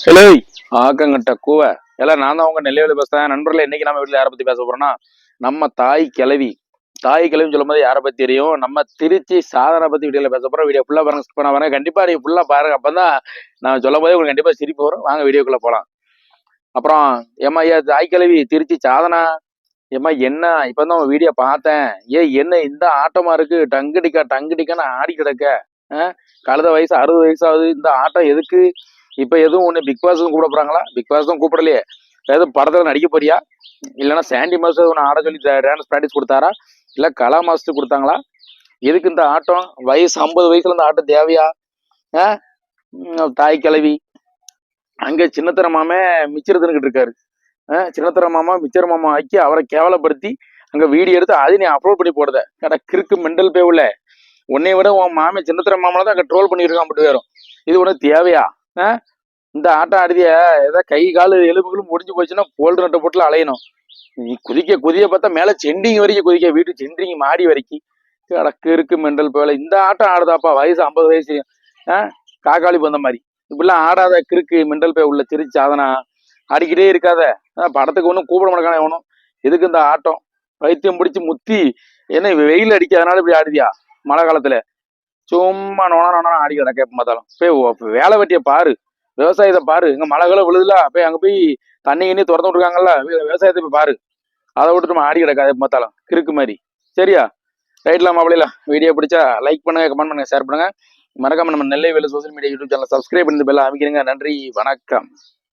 Hello. ஆக்கங்கட்ட கூவ. எல்லாம் நான் தான் உங்க நெல்லையில பேசுறேன். நண்பர்களே இன்னைக்கு நம்ம வீட்டுல யாரை பத்தி பேச போறோம்னா நம்ம தாய் கிளவி தாய் கிளவின்னு சொல்லும் போது யாரை பத்தி தெரியும்? நம்ம திருச்சி சாதனை பத்தி வீடியோல பேச போறோம். வீடியோ ஃபுல்லா பாருங்க skip பண்ண வரேன் கண்டிப்பா நீங்க ஃபுல்லா பாருங்க. அப்பதான் நான் சொல்லும் போதே உங்களுக்கு கண்டிப்பா சிரிப்பு வரும். வாங்க வீடியோக்குள்ள போலாம். அப்புறம் ஏம்மா ஐயா தாய் கிளவி திருச்சி சாதனா. ஏம்மா என்ன? இப்பதான் உன் வீடியோ பார்த்தேன். ஏ என்ன இந்த ஆட்டமா இருக்கு? டங்குடிக்கா டங்குடிக்கான்னு ஆடி கிடக்க ஆ? கழுத வயசு அறுபது வயசு ஆகுது. இந்த ஆட்டம் எதுக்கு? இப்போ எதுவும் ஒன்று பிக் பாஸ் கூப்பிட போகிறாங்களா பிக் பாஸ் தான் கூப்பிடலையே. எதுவும் படத்தில் நடிக்க போறியா? இல்லைன்னா சாண்டி மாஸ்டர் ஒன்று ஆட சொல்லி டான்ஸ் ப்ராக்டிஸ் கொடுத்தாரா? இல்லை கலா மாஸ்டர் கொடுத்தாங்களா? எதுக்கு இந்த ஆட்டம்? வயசு ஐம்பது வயசுல இந்த ஆட்டம் தேவையா? ஆ? தாய் கிளவி அங்கே சின்னத்தர மாமே மிச்சர் இருக்காரு. ஆ, சின்னத்தர மாமா மிச்சர் மாமா ஆக்கி அவரை கேவலப்படுத்தி அங்கே வீடியோ எடுத்து அதை நீ அப்லோட் பண்ணி போடுத கடை கிறுக்கு மெண்டல் பே உள்ள உன்னை விட உன் மாமே சின்னத்தர மாமனை தான் அங்கே ட்ரோல் பண்ணியிருக்கான் அப்படி வரும் இது உனக்கு தேவையா? இந்த ஆட்டம் ஆடுதிய ஏதாவது கை கால் எலும்புகளும் முடிஞ்சு போச்சுன்னா போல்டு நட்டை போட்டுல அலையணும். நீ குதிக்க குதிய பார்த்தா மேலே செண்டிங் வரைக்கும் குதிக்க வீட்டு செண்டிங் மாடி வரைக்கும். கிடக்கு இருக்கு மெண்டல் போல. இந்த ஆட்டம் ஆடுதாப்பா வயசு ஐம்பது வயசு. ஆ? காக்காளி பந்த மாதிரி. இப்படிலாம் ஆடாத கிறுக்கு மெண்டல் பே உள்ள திருச்சி சாதனா ஆடிக்கிட்டே இருக்காத. ஆ, படத்துக்கு ஒன்றும் கூப்பிட மாட்டானே எவனும் எதுக்கு இந்த ஆட்டம்? வைத்தியம் பிடிச்சி முத்தி. என்ன வெயில் அடிக்காதனால இப்படி ஆடுதியா? மழை காலத்துல. சும்மா நோனா நோனா ஆடி கிடக்க எப்ப பார்த்தாலும். போய் வேலை வெட்டிய பாரு. விவசாயத்தை பாரு. இங்க மழை விழுதுல. போய் அங்க போய் தண்ணி கிண்ணி திறந்து விட்டுருக்காங்கல்ல. விவசாயத்தை போய் பாரு. அதை விட்டுட்டு நம்ம ஆடி கிடக்காது எப்ப பார்த்தாலும். கிறுக்கு மாதிரி. சரியா? ரைட்லாம் மாப்பிள்ளைல. வீடியோ பிடிச்சா லைக் பண்ணுங்க கமெண்ட் பண்ணுங்க ஷேர் பண்ணுங்க. மறக்காம நம்ம நெல்லை வேலை social media YouTube channel subscribe பண்ணி பெல்லாம் அமைக்கிறீங்க நன்றி வணக்கம்.